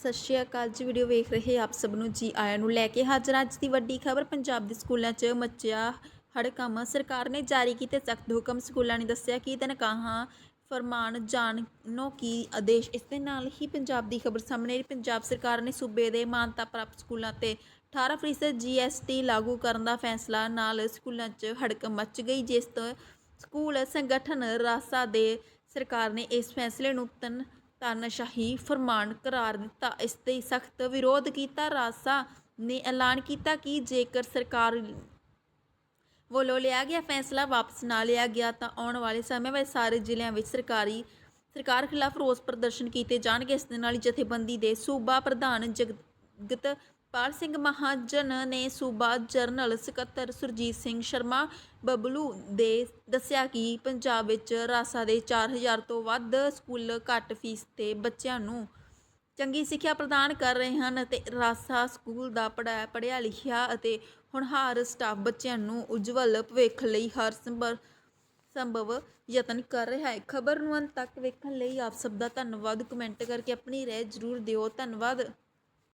ਸਤਿ ਸ਼੍ਰੀ ਅਕਾਲ ਜੀ, ਵੀਡੀਓ ਵੇਖ ਰਹੇ ਆਪ ਸਭ ਨੂੰ ਜੀ ਆਇਆਂ ਨੂੰ ਲੈ ਕੇ ਹਾਜ਼ਰ ਅੱਜ ਦੀ ਵੱਡੀ ਖਬਰ, ਪੰਜਾਬ ਦੇ ਸਕੂਲਾਂ 'ਚ ਮੱਚਿਆ ਹੜਕਮ ਸਰਕਾਰ ਨੇ ਜਾਰੀ ਕੀਤੇ ਸਖਤ ਹੁਕਮ। ਸਕੂਲਾਂ ਨੇ ਦੱਸਿਆ ਕਿ ਤਨਖਾਹਾਂ, ਫਰਮਾਨ ਜਾਣੋ ਕੀ ਆਦੇਸ਼। ਇਸ ਦੇ ਨਾਲ ਹੀ ਪੰਜਾਬ ਦੀ ਖਬਰ ਸਾਹਮਣੇ ਆਈ। ਪੰਜਾਬ ਸਰਕਾਰ ਨੇ ਸੂਬੇ ਦੇ ਮਾਨਤਾ ਪ੍ਰਾਪਤ ਸਕੂਲਾਂ ਤੇ 18% ਜੀਐਸਟੀ ਲਾਗੂ ਕਰਨ ਦਾ ਫੈਸਲਾ ਨਾਲ ਸਕੂਲਾਂ 'ਚ ਹੜਕਮ ਮਚ ਗਈ, ਜਿਸ ਤੋਂ ਸਕੂਲ ਸੰਗਠਨ ਰਾਸਾ ਦੇ ਸਰਕਾਰ ਨੇ ਇਸ ਫੈਸਲੇ ਨੂੰ ਤਨ ਤਾਨਾਸ਼ਾਹੀ ਫਰਮਾਨ ਕਰਾਰ ਦਿੱਤਾ। ਇਸ ਦੇ ਸਖਤ ਵਿਰੋਧ ਕੀਤਾ। ਰਾਸਾ ਨੇ ਐਲਾਨ ਕੀਤਾ ਕਿ ਜੇਕਰ ਸਰਕਾਰ ਵੱਲੋਂ ਲਿਆ ਗਿਆ ਫੈਸਲਾ ਵਾਪਸ ਨਾ ਲਿਆ ਗਿਆ ਤਾਂ ਆਉਣ ਵਾਲੇ ਸਮੇਂ ਵਿੱਚ ਸਾਰੇ ਜ਼ਿਲ੍ਹਿਆਂ ਵਿੱਚ ਸਰਕਾਰੀ ਸਰਕਾਰ ਖਿਲਾਫ ਰੋਸ ਪ੍ਰਦਰਸ਼ਨ ਕੀਤੇ ਜਾਣਗੇ। ਇਸ ਦੇ ਨਾਲ ਜਥੇਬੰਦੀ ਦੇ ਸੂਬਾ ਪ੍ਰਧਾਨ ਜਗਤ ਪਾਲ ਸਿੰਘ ਮਹਾਜਨ ਨੇ ਸੂਬਾ ਜਰਨਲ ਸਕੱਤਰ ਸੁਰਜੀਤ ਸਿੰਘ ਸ਼ਰਮਾ ਬਬਲੂ ਦੇ ਦੱਸਿਆ ਕਿ ਪੰਜਾਬ ਵਿੱਚ ਰਾਸਾ ਦੇ 4000 ਤੋਂ ਵੱਧ ਸਕੂਲ ਘੱਟ ਫੀਸ ਤੇ ਬੱਚਿਆਂ ਨੂੰ ਚੰਗੀ ਸਿੱਖਿਆ ਪ੍ਰਦਾਨ ਕਰ ਰਹੇ ਹਨ ਅਤੇ ਰਾਸਾ ਸਕੂਲ ਦਾ ਪੜ੍ਹਾਇਆ ਪੜ੍ਹਿਆ ਲਿਖਿਆ ਅਤੇ ਹੁਣਹਾਰ ਸਟਾਫ ਬੱਚਿਆਂ ਨੂੰ ਉਜਵਲ ਭਵਿੱਖ ਲਈ ਹਰ ਸੰਭਵ ਸੰਭਵ ਯਤਨ ਕਰ ਰਿਹਾ ਹੈ। ਖਬਰ ਨੂੰ ਅੰਤ ਤੱਕ ਵੇਖਣ ਲਈ ਆਪ ਸਭ ਦਾ ਧੰਨਵਾਦ। ਕਮੈਂਟ ਕਰਕੇ ਆਪਣੀ ਰਾਏ ਜ਼ਰੂਰ ਦਿਓ। ਧੰਨਵਾਦ।